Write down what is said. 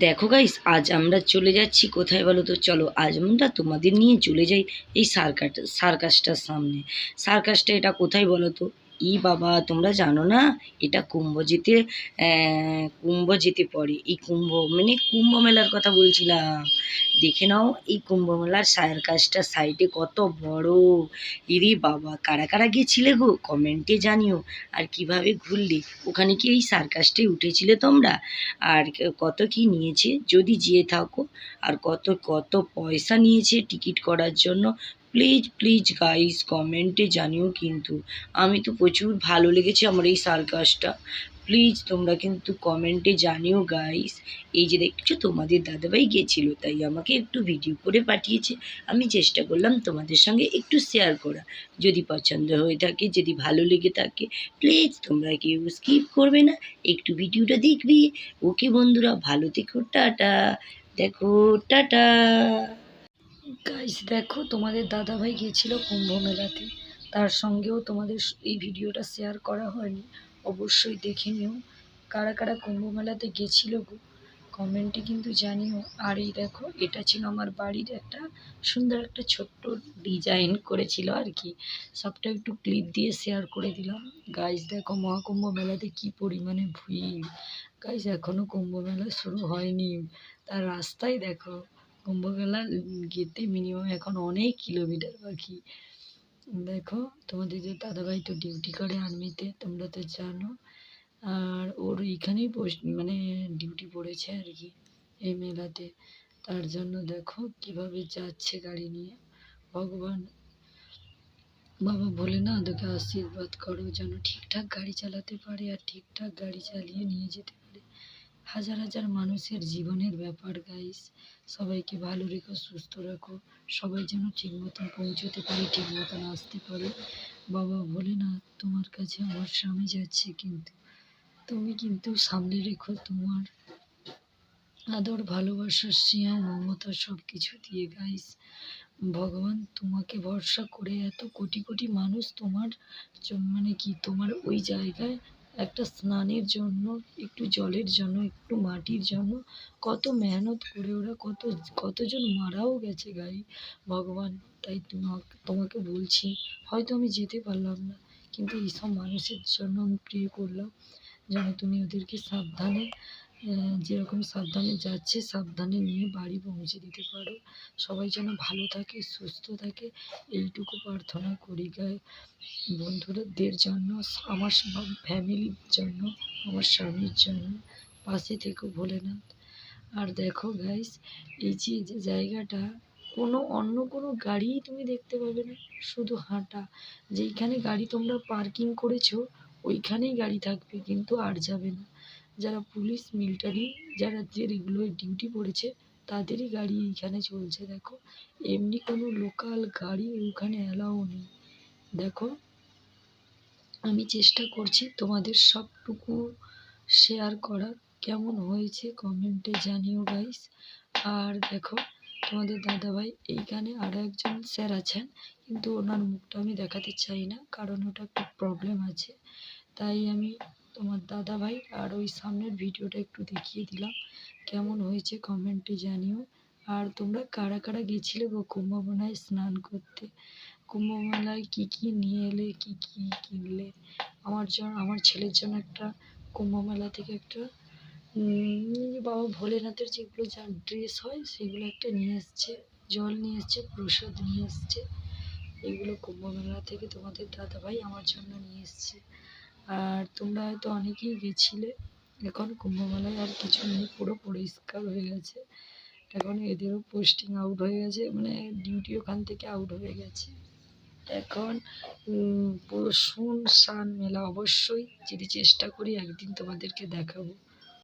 দেখো গাইস আজ আমরা চলে যাচ্ছি কোথায় বলো তো? চলো, আজ আমরা তোমাদের নিয়ে চলে যাই এই সার্কাস, সার্কাসটার সামনে। সার্কাসটা এটা কোথায় বলো তো? ই বাবা, তোমরা জানো না, এটা কুম্ভজিতে কুম্ভজিতে পড়ে। এই কুম্ভ মানে কুম্ভ মেলার কথা বলছিলাম। দেখে নাও, এই কুম্ভ মেলার সার্কাসটা সাইডে কত বড়। ইরি বাবা, কারা কারা গিয়েছিলে গো? কমেন্টে জানিও। আর কীভাবে ঘুরলে? ওখানে কি এই সার্কাসটাই উঠেছিলে তোমরা? আর কত কি নিয়েছে? যদি যেয়ে থাকো, আর কত কত পয়সা নিয়েছে টিকিট করার জন্য প্লিজ প্লিজ গাইস কমেন্টে জানিও কিন্তু। আমি তো প্রচুর ভালো লেগেছে আমার এই সার্কাসটা প্লিজ তোমরা কিন্তু কমেন্টে জানিও গাইস এই যে দেখছ, তোমাদের দাদাভাই গেছিল, তাই আমাকে একটু ভিডিও করে পাঠিয়েছে। আমি চেষ্টা করলাম তোমাদের সঙ্গে একটু শেয়ার করা। যদি পছন্দ হয়ে থাকে, যদি ভালো লেগে থাকে প্লিজ তোমরা কেউ স্কিপ করবে না। একটু ভিডিওটা দেখবি। ওকে বন্ধুরা, ভালো থেকো, টাটা। দেখো, টাটা। গাইস দেখো, তোমাদের দাদাভাই গিয়েছিল কুম্ভ মেলাতে। তার সঙ্গেও তোমাদের এই ভিডিওটা শেয়ার করা হয়নি। অবশ্যই দেখে নিও। কারা কারা কুম্ভ মেলাতে গেছিল গো কমেন্টে কিন্তু জানিও। আর এই দেখো, এটা ছিল আমার বাড়ির একটা সুন্দর একটা ছোট্ট ডিজাইন করেছিল আর কি। সবটা একটু ক্লিপ দিয়ে শেয়ার করে দিলাম। গাইস দেখো, মহাকুম্ভ মেলাতে কি পরিমাণে ভিড়। গাইস এখনও কুম্ভ মেলা শুরু হয়নি। তার রাস্তায় দেখো কুম্ভমেলা যেতে মিনিমাম এখন অনেক কিলোমিটার বাকি। দেখো, তোমাদের যে দাদাভাই তো ডিউটি করে আর্মিতে তোমরা তো জানো। আর ওর এইখানেই মানে ডিউটি পড়েছে আর কি, এই মেলাতে। তার জন্য দেখো কীভাবে যাচ্ছে গাড়ি নিয়ে। ভগবান। বাবা বলে না ওদেরকে আশীর্বাদ করো, যেন ঠিকঠাক গাড়ি চালাতে পারে আর ঠিকঠাক গাড়ি চালিয়ে নিয়ে যেতে পারে। হাজার হাজার মানুষের জীবনের ব্যাপার গাইস সবাইকে ভালো রেখো, সুস্থ রাখো। সবাই যেন ঠিক মতন পৌঁছতে পারে ঠিক মতন আসতে পারে। বাবা, বলে না, তোমার কাছে আমার স্বামী যাচ্ছে কিন্তু। তুমি কিন্তু সামনে রেখো তোমার আদর, ভালোবাসা, স্নেহ, মমতা সব কিছু দিয়ে গাইস ভগবান তোমাকে ভরসা করে এত কোটি কোটি মানুষ তোমার মানে কি, তোমার ওই জায়গায় একটা স্নানের জন্য, একটু জলের জন্য, একটু মাটির জন্য। কত মেহনত করে ওরা, কত, কতজন মারাও গেছে গাই, ভগবান। তাই তোমাকে তোমাকে বলছি, হয়তো আমি যেতে পারলাম না, কিন্তু এইসব মানুষের জন্য আমি প্রে করলাম, যেন তুমি ওদেরকে সাবধানে যেরকম সাবধানে যাচ্ছে, সাবধানে নিয়ে বাড়ি পৌঁছে দিতে পারো। সবাই যেন ভালো থাকে, সুস্থ থাকে, এইটুকু প্রার্থনা করি গায়ে। বন্ধুদের জন্য, আমার ফ্যামিলির জন্য, আমার স্বামীর জন্য, পাশে থেকেও ভোলেনাথ। আর দেখো গাইস এই যে যে জায়গাটা, কোনো অন্য কোনো গাড়িই তুমি দেখতে পাবে না, শুধু হাঁটা। যেইখানে গাড়ি তোমরা পার্কিং করেছ, ওইখানেই গাড়ি থাকবে, কিন্তু আর যাবে না। যারা পুলিশ, মিলিটারি, যারা যে রেগুলার ডিউটি পড়েছে, তাদেরই গাড়ি এইখানে চলছে, দেখো। এমনি কোনো লোকাল গাড়ি ওখানে অ্যালাউ নেই। দেখো, আমি চেষ্টা করছি তোমাদের সবটুকু শেয়ার করার। কেমন হয়েছে কমেন্টে জানিও গাইস আর দেখো, তোমাদের দাদাভাই এইখানে আরও একজন স্যার আছেন, কিন্তু ওনার মুখটা আমি দেখাতে চাই না, কারণ ওটা একটু প্রবলেম আছে। তাই আমি তোমার দাদাভাই আর ওই সামনের ভিডিওটা একটু দেখিয়ে দিলাম। কেমন হয়েছে কমেন্টে জানিও। আর তোমরা কারা কারা গেছিলে গো কুম্ভমেলায় স্নান করতে? কুম্ভমেলায় কী কী নিয়ে এলে, কী কী কিনলে? আমার জন্য আমার ছেলের জন্য একটা কুম্ভমেলা থেকে একটা বাবা ভোলেনাথের যেগুলো যা ড্রেস হয়, সেগুলো একটা নিয়ে এসছে, জল নিয়ে এসছে, প্রসাদ নিয়ে এসছে। এগুলো কুম্ভমেলা থেকে তোমাদের দাদাভাই আমার জন্য নিয়ে এসছে। আর তোমরা হয়তো অনেকেই গেছিলে। এখন কুম্ভমেলায় আর কিছু নেই, পুরো পরিষ্কার হয়ে গেছে। এখন এদেরও পোস্টিং আউট হয়ে গেছে মানে ডিউটি ওখান থেকে আউট হয়ে গেছে। এখন পুরো শুনশান মেলা অবশ্যই। যদি চেষ্টা করি একদিন তোমাদেরকে দেখাবো।